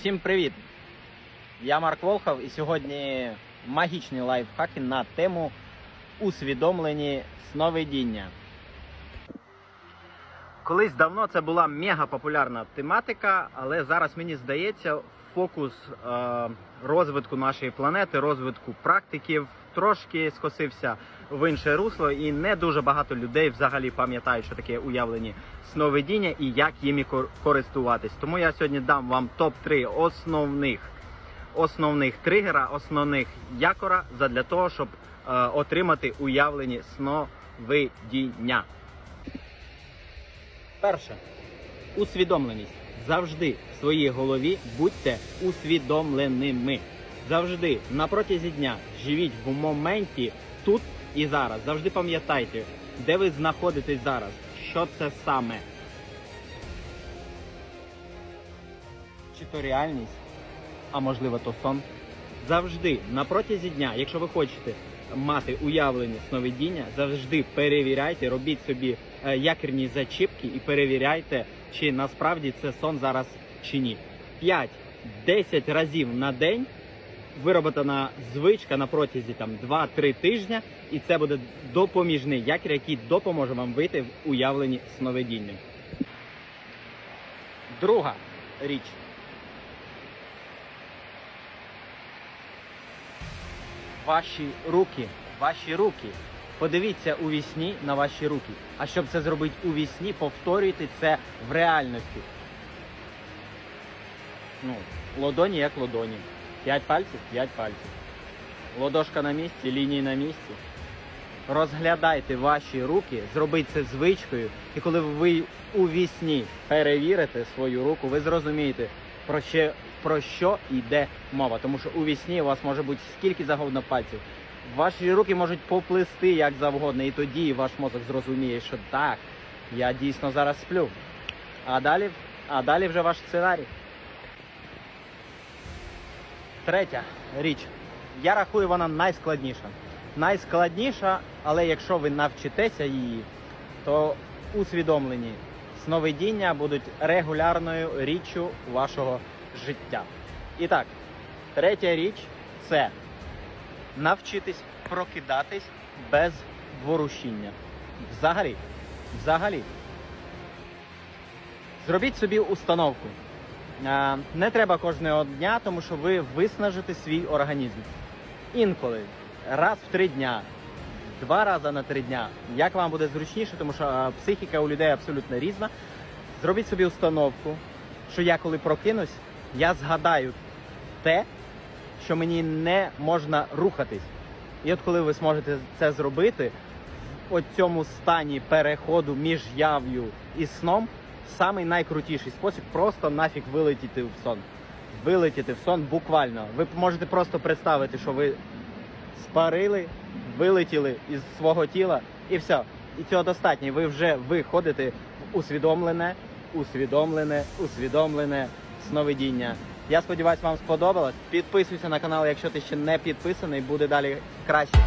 Усім привіт! Я Марк Волхов і сьогодні магічні лайфхаки на тему усвідомлені сновидіння. Колись давно це була мега популярна тематика, але зараз мені здається, фокус е, розвитку нашої планети, розвитку практиків трошки скосився в інше русло, і не дуже багато людей взагалі пам'ятають, що таке уявлені сновидіння і як їми користуватись. Тому я сьогодні дам вам топ-3 основних основних тригера, основних якора задля того, щоб е, отримати уявлені сновидіння. Перше. Усвідомленість. Завжди в своїй голові будьте усвідомленими. Завжди на протязі дня живіть в моменті тут і зараз. Завжди пам'ятайте, де ви знаходитесь зараз, що це саме. Чи то реальність, а можливо то сон. Завжди на протязі дня, якщо ви хочете мати уявлені сновидіння, завжди перевіряйте, робіть собі якірні зачіпки і перевіряйте, чи насправді це сон зараз чи ні. 5-10 разів на день вироботана звичка на протязі там 2-3 тижня, і це буде допоміжний якір, який допоможе вам вийти в уявлені сновидіння. Друга річ. Ваші руки, ваші руки. Подивіться у вісні на ваші руки. А щоб це зробити у вісні, повторюйте це в реальності. Ну, ладоні як ладоні. П'ять пальців, п'ять пальців. Ладошка на місці, лінії на місці. Розглядайте ваші руки, зробіть це звичкою, і коли ви у вісні перевірите свою руку, ви зрозумієте, про що, про що йде мова. Тому що у вісні у вас може бути скільки завгодно пальців. Ваші руки можуть поплисти як завгодно, і тоді ваш мозок зрозуміє, що так, я дійсно зараз сплю. А далі, а далі вже ваш сценарій. Третя річ. Я рахую, вона найскладніша. Найскладніша, але якщо ви навчитеся її, то усвідомлені сновидіння будуть регулярною річчю вашого життя. І так, третя річ це навчитись прокидатись без ворушіння. Взагалі. Взагалі. Зробіть собі установку. Е, Не треба кожного дня, тому що ви виснажите свій організм. Інколи, раз в три дня, два рази на три дня, як вам буде зручніше, тому що е, психіка у людей абсолютно різна. Зробіть собі установку, що я коли прокинусь, я згадаю те, що мені не можна рухатись. І от коли ви зможете це зробити, в цьому стані переходу між яв'ю і сном, самий найкрутіший спосіб просто нафіг вилетіти в сон. Вилетіти в сон буквально. Ви можете просто представити, що ви спарили, вилетіли із свого тіла і все. І цього достатньо. Ви вже виходите в усвідомлене, усвідомлене, усвідомлене сновидіння. Я сподіваюся, вам сподобалось. Підписуйся на канал, якщо ти ще не підписаний, буде далі краще.